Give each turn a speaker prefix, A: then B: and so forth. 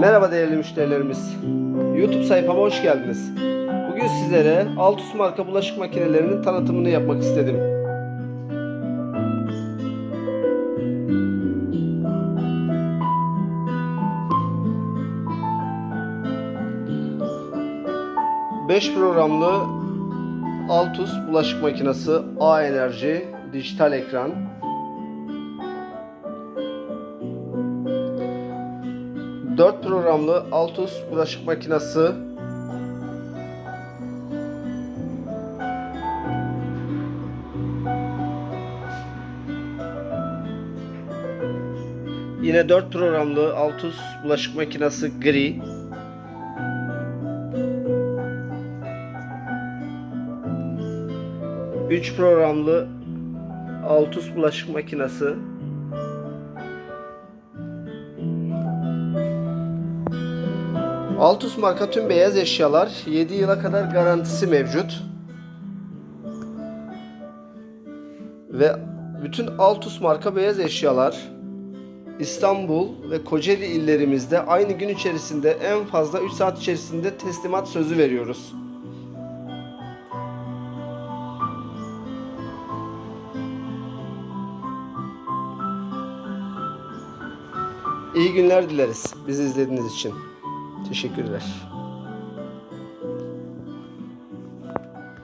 A: Merhaba değerli müşterilerimiz. YouTube sayfama hoş geldiniz. Bugün sizlere Altus marka bulaşık makinelerinin tanıtımını yapmak istedim. Beş programlı Altus bulaşık makinesi A enerji dijital ekran 4 programlı Altus bulaşık makinesi. Yine 4 programlı Altus bulaşık makinesi gri. Üç programlı Altus bulaşık makinesi Altus marka tüm beyaz eşyalar 7 yıla kadar garantisi mevcut. Ve bütün Altus marka beyaz eşyalar İstanbul ve Kocaeli illerimizde aynı gün içerisinde en fazla 3 saat içerisinde teslimat sözü veriyoruz. İyi günler dileriz bizi izlediğiniz için. Teşekkürler.